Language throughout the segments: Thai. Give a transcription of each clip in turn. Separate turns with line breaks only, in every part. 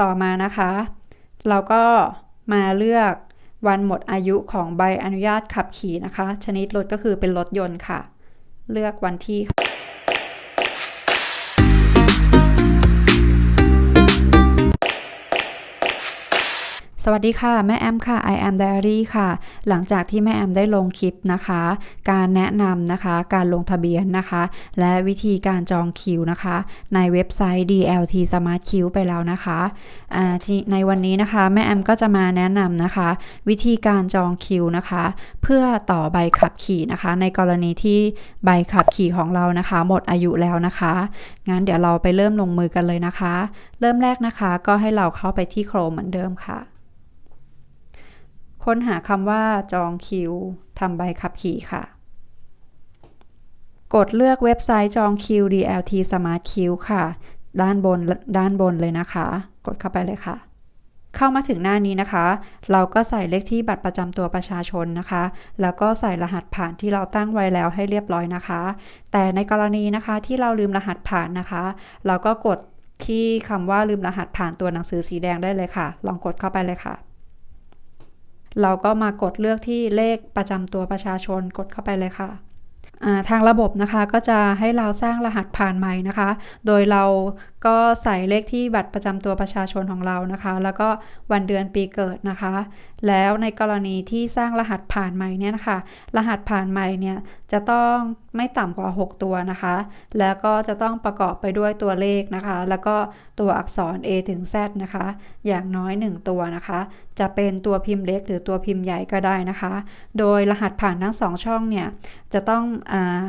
ต่อมานะคะ เราก็มาเลือกวันหมดอายุของใบอนุญาตขับขี่นะคะ ชนิดรถก็คือเป็นรถยนต์ค่ะ เลือกวันที่ สวัสดีค่ะ แม่แอมค่ะ I am Diary ค่ะ หลังจากที่แม่แอมได้ลงคลิปนะคะ การแนะนำนะคะ การลงทะเบียนนะคะ และวิธีการจองคิวนะคะ ในเว็บไซต์ DLT Smart Q ไปแล้วนะคะในวันนี้นะคะแม่แอมก็จะมาแนะนำนะคะ วิธีการจองคิวนะคะ เพื่อต่อใบขับขี่นะคะ ในกรณีที่ใบขับขี่ของเรานะคะ หมดอายุแล้วนะคะ งั้นเดี๋ยวเราไปเริ่มลงมือกันเลยนะคะ เริ่มแรกนะคะ ก็ให้เราเข้าไปที่โครมเหมือนเดิมค่ะ ค้นหาคำว่าจองคิวทำใบขับขี่ค่ะ กดเลือกเว็บไซต์จองคิว DLT Smart Q ค่ะ ด้านบนด้านบนเลยนะคะ กดเข้าไปเลยค่ะ เข้ามาถึงหน้านี้นะคะ เราก็ใส่เลขที่บัตรประจำตัวประชาชนนะคะ แล้วก็ใส่รหัสผ่านที่เราตั้งไว้แล้วให้เรียบร้อยนะคะ แต่ในกรณีนะคะที่เราลืมรหัสผ่านนะคะ เราก็กดที่คำว่าลืมรหัสผ่านตัวหนังสือสีแดงได้เลยค่ะ ลองกดเข้าไปเลยค่ะ เราก็มากดเลือกที่เลขประจำตัวประชาชนกดเข้าไปเลยค่ะทางระบบนะคะก็จะให้เราสร้างรหัสผ่านใหม่นะคะ โดยเราก็ใส่เลขที่บัตรประจำตัวประชาชนของเรานะคะ แล้วก็วันเดือนปีเกิดนะคะ แล้วในกรณีที่สร้างรหัสผ่านใหม่เนี่ยนะคะ รหัสผ่านใหม่เนี่ยจะต้องไม่ต่ำกว่า 6 ตัวนะคะ แล้วก็จะต้องประกอบไปด้วยตัวเลขนะคะ แล้วก็ตัวอักษร A ถึง Z นะคะ อย่างน้อย 1 ตัวนะคะ จะเป็นตัวพิมพ์เล็กหรือตัวพิมพ์ใหญ่ก็ได้นะคะ โดยรหัสผ่านทั้ง 2 ช่องเนี่ยจะต้องอ่า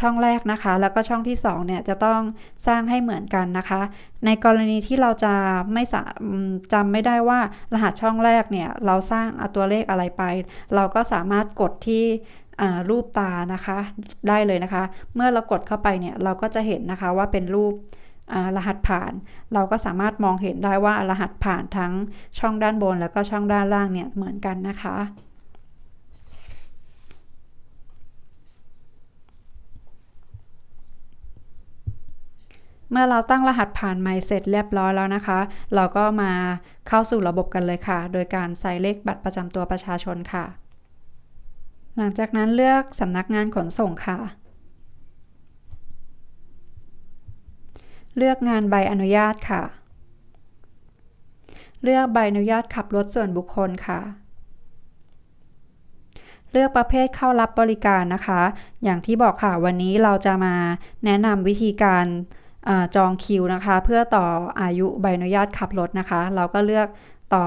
ช่องแรกนะคะ แล้วก็ช่องที่2เนี่ยจะต้องสร้างให้เหมือนกันนะคะ ในกรณีที่เราจะไม่จำไม่ได้ว่ารหัสช่องแรกเนี่ยเราสร้างเอาตัวเลขอะไรไป เราก็สามารถกดที่รูปตานะคะได้เลยนะคะ เมื่อเรากดเข้าไปเนี่ยเราก็จะเห็นนะคะว่าเป็นรูปรหัสผ่าน เราก็สามารถมองเห็นได้ว่ารหัสผ่านทั้งช่องด้านบน แล้วก็ช่องด้านล่างเนี่ยเหมือนกันนะคะ เมื่อเราตั้งรหัสผ่านใหม่เสร็จเรียบร้อยแล้วนะคะ เราก็มาเข้าสู่ระบบกันเลยค่ะ โดยการใส่เลขบัตรประจำตัวประชาชนค่ะ หลังจากนั้นเลือกสำนักงานขนส่งค่ะ เลือกงานใบอนุญาตค่ะ เลือกใบอนุญาตขับรถส่วนบุคคลค่ะ เลือกประเภทเข้ารับบริการนะคะ อย่างที่บอกค่ะวันนี้เราจะมาแนะนำวิธีการ จองคิวนะคะ เพื่อต่ออายุใบอนุญาตขับรถนะคะ เราก็เลือกต่อ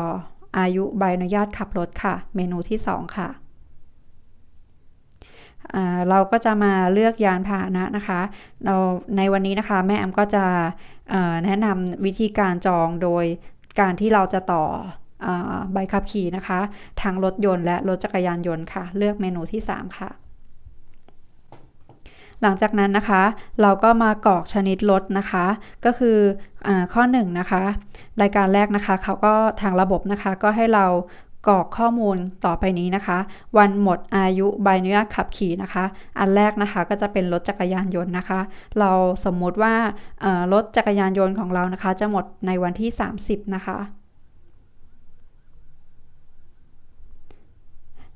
อายุใบอนุญาตขับรถค่ะ เมนูที่ 2 ค่ะเราก็จะมาเลือกยานพาหนะนะคะ เราในวันนี้นะคะ แม่แอมก็จะแนะนำวิธีการจองโดยการที่เราจะต่ออใบขับขี่นะคะทางรถยนต์และรถจักรยานยนต์ค่ะ เลือกเมนูที่ 3 ค่ะ หลังจากนั้นนะคะ เราก็มากรอกชนิดรถนะคะ ก็คืออข้อ1นนะคะ รายการแรกนะคะเขาก็ทางระบบนะคะ ก็ให้เรากรอกข้อมูลต่อไปนี้นะคะ วันหมดอายุใบอนุญาตขับขี่นะคะ อันแรกนะคะก็จะเป็นรถจักรยานยนต์นะคะ เราสมมุติว่ารถจักรยานยนต์ของเรานะคะ จะหมดในวันที่ 30 นะคะ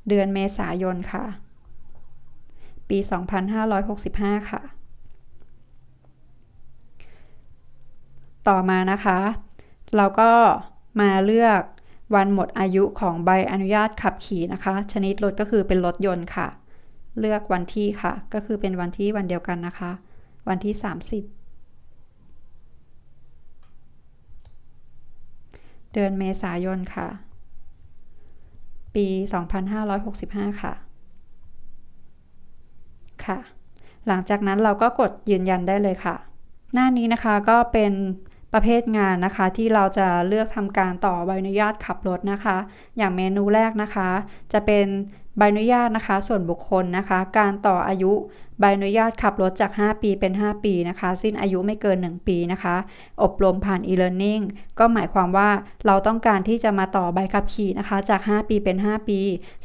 เดือนเมษายนค่ะ ปี 2565 ค่ะ ต่อมานะคะ เราก็มาเลือกวันหมดอายุของใบอนุญาตขับขี่นะคะ ชนิดรถก็คือเป็นรถยนต์ค่ะ เลือกวันที่ค่ะ ก็คือเป็นวันที่วันเดียวกันนะคะ วันที่ 30 เดือนเมษายนค่ะ ปี 2565 ค่ะ ค่ะ หลังจากนั้นเราก็กดยืนยันได้เลยค่ะ หน้านี้นะคะก็เป็นประเภทงานนะคะที่เราจะเลือกทำการต่อใบอนุญาตขับรถนะคะ อย่างเมนูแรกนะคะ จะเป็น ใบอนุญาตนะคะ ส่วนบุคคลนะคะ การต่ออายุใบอนุญาตขับรถจาก 5 ปีเป็น 5 ปีนะคะ สิ้นอายุไม่เกิน 1 ปีนะคะ อบรมผ่าน e-learning ก็หมายความว่าเราต้องการที่จะมาต่อใบขับขี่นะคะ จาก 5 ปีเป็น 5 ปี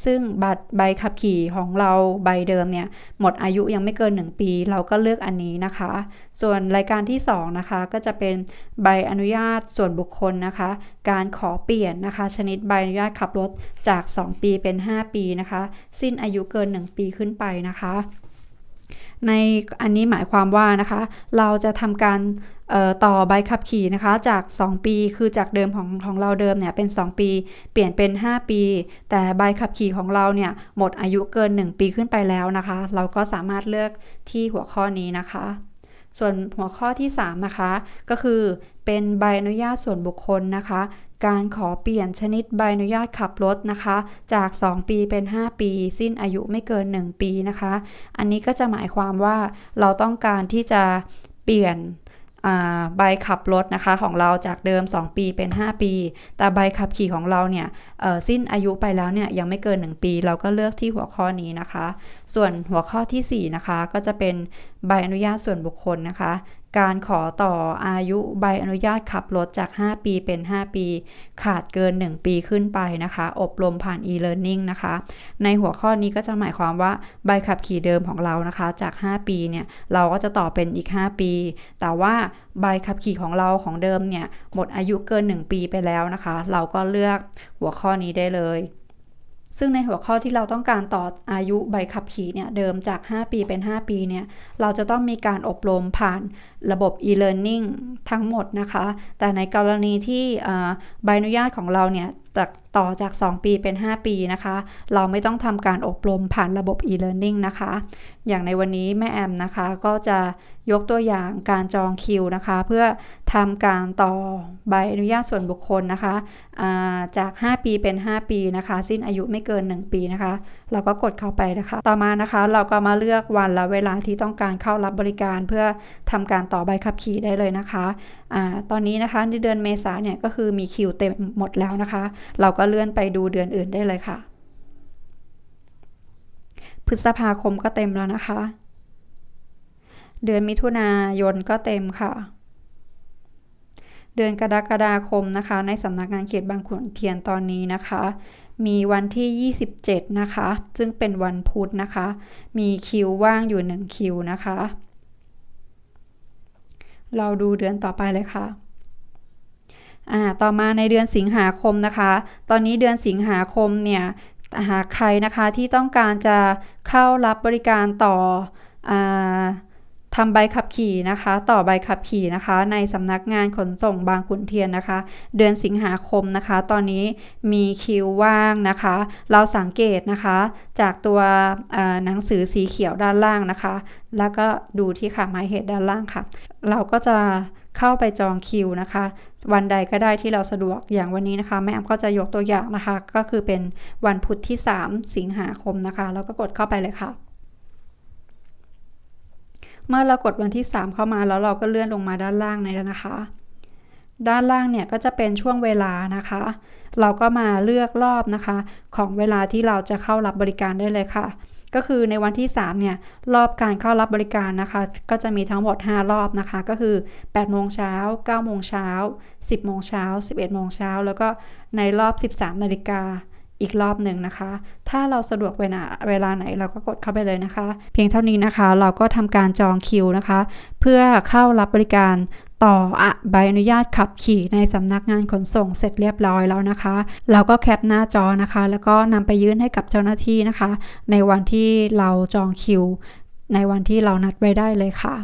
ซึ่งบัตรใบขับขี่ของเราใบเดิมเนี่ย หมดอายุยังไม่เกิน 1 ปี เราก็เลือกอันนี้นะคะ ส่วนรายการที่ 2 นะคะ ก็จะเป็นใบอนุญาตส่วนบุคคลนะคะ การขอเปลี่ยนนะคะ ชนิดใบอนุญาตขับรถจาก 2 ปีเป็น 5 ปีนะคะสิ้นอายุเกิน 1 ปีขึ้นไปนะคะในอันนี้หมายความว่านะคะ เราจะทำการต่อใบขับขี่นะคะ จาก 2 ปีคือจากเดิมของของเราเดิมเนี่ยเป็น 2 ปี เปลี่ยนเป็น 5 ปี แต่ใบขับขี่ของเราเนี่ยหมดอายุเกิน 1 ปีขึ้นไปแล้วนะคะ เราก็สามารถเลือกที่หัวข้อนี้นะคะ ส่วนหัวข้อที่3นะคะก็คือเป็นใบอนุญาตส่วนบุคคลนะคะ การขอเปลี่ยนชนิดใบอนุญาตขับรถนะคะ จาก 2 ปีเป็น 5 ปี สิ้นอายุไม่เกิน 1 ปีนะคะ อันนี้ก็จะหมายความว่าเราต้องการที่จะเปลี่ยน ใบขับรถนะคะของเราจากเดิม 2 ปีเป็น 5 ปี แต่ใบขับขี่ของเราเนี่ยสิ้นอายุไปแล้วเนี่ยยังไม่เกิน 1 ปี เราก็เลือกที่หัวข้อนี้นะคะ ส่วนหัวข้อที่ 4 นะคะ ก็จะเป็นใบอนุญาตส่วนบุคคลนะคะ การขอต่ออายุใบอนุญาตขับรถจาก 5 ปีเป็น 5 ปี ขาดเกิน 1 ปีขึ้นไปนะคะ อบรมผ่าน e-learning นะคะ ในหัวข้อนี้ก็จะหมายความว่าใบขับขี่เดิมของเรานะคะ จาก 5 ปีเนี่ย เราก็จะต่อเป็นอีก 5 ปี แต่ว่าใบขับขี่ของเราของเดิมเนี่ย หมดอายุเกิน 1 ปีไปแล้วนะคะ เราก็เลือกหัวข้อนี้ได้เลย ซึ่งในหัวข้อที่เราต้องการต่ออายุใบขับขี่เนี่ยเดิมจาก 5 ปีเป็น 5 ปีเนี่ยเราจะต้องมีการอบรมผ่านระบบ e-learning ทั้งหมดนะคะ แต่ในกรณีที่ใบอนุญาตของเราเนี่ยจากต่อจาก 2 ปีเป็น 5 ปีนะคะ เราไม่ต้องทำการอบรมผ่านระบบ e-learning นะคะ อย่างในวันนี้แม่แอมนะคะ ก็จะยกตัวอย่างการจองคิวนะคะ เพื่อทำการต่อใบอนุญาตส่วนบุคคลนะคะาจาก 5 ปีเป็น 5 ปีนะคะ สิ้นอายุไม่เกิน 1 ปีนะคะ เราก็กดเข้าไปนะคะ ต่อมานะคะ เราก็มาเลือกวันและเวลาที่ต้องการเข้ารับบริการ เพื่อทำการต่อใบขับขี่ได้เลยนะคะอตอนนี้นะคะในเดือนเมษาเนี่ยก็คือมีคิวเต็มหมดแล้วนะคะเราก็เลื่อนไปดูเดือนอื่นได้เลยค่ะ พฤษภาคมก็เต็มแล้วนะคะ เดือนมิถุนายนก็เต็มค่ะ เดือนกรกฎาคมนะคะ ในสำนักงานเขตบางขุนเทียนตอนนี้นะคะ มีวันที่ 27 นะคะ ซึ่งเป็นวันพุธนะคะ มีคิวว่างอยู่ 1 คิวนะคะ เราดูเดือนต่อไปเลยค่ะ อ่าต่อมาในเดือนสิงหาคมนะคะ ตอนนี้เดือนสิงหาคมเนี่ยหากใครนะคะที่ต้องการจะเข้ารับบริการต่ออทำใบขับขี่นะคะ ต่อใบขับขี่นะคะ ในสำนักงานขนส่งบางขุนเทียนนะคะ เดือนสิงหาคมนะคะ ตอนนี้มีคิวว่างนะคะ เราสังเกตนะคะ จากตัวหนังสือสีเขียวด้านล่างนะคะ แล้วก็ดูที่ค่ะหมายเหตุด้านล่างค่ะ เราก็จะ เข้าไปจองคิวนะคะ วันใดก็ได้ที่เราสะดวกอย่างวันนี้นะคะแม่แอมก็จะยกตัวอย่างนะคะ ก็คือเป็นวันพุธที่ 3 สิงหาคมนะคะแล้วก็กดเข้าไปเลยค่ะเมื่อเรากดวันที่ 3 เข้ามาแล้วเราก็เลื่อนลงมาด้านล่างในแล้วนะคะ ด้านล่างเนี่ยก็จะเป็นช่วงเวลานะคะ เราก็มาเลือกรอบนะคะ ของเวลาที่เราจะเข้ารับบริการได้เลยค่ะ ก็คือในวันที่ 3 เนี่ย รอบการเข้ารับบริการนะคะ ก็จะมีทั้งหมด 5 รอบนะคะ ก็คือ 8 โมงเช้า 9 โมงเช้า 10 โมงเช้า 11 โมงเช้า แล้วก็ในรอบ 13 นาฬิกา อีกรอบหนึ่งนะคะ ถ้าเราสะดวกเวลาเวลาไหนเราก็กดเข้าไปเลยนะคะ เพียงเท่านี้นะคะเราก็ทำการจองคิวนะคะ เพื่อเข้ารับบริการต่อใบอนุญาตขับขี่ในสำนักงานขนส่งเสร็จเรียบร้อยแล้วนะคะ เราก็แคปหน้าจอนะคะ แล้วก็นำไปยื่นให้กับเจ้าหน้าที่นะคะ ในวันที่เราจองคิว ในวันที่เรานัดไว้ได้เลยค่ะ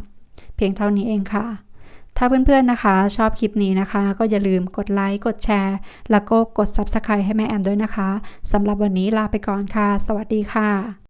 เพียงเท่านี้เองค่ะ ถ้าเพื่อนๆนะคะ ชอบคลิปนี้นะคะ ก็อย่าลืมกดไลค์กดแชร์ แล้วก็กด Subscribe ให้แม่แอมด้วยนะคะสำหรับวันนี้ลาไปก่อนค่ะ สวัสดีค่ะ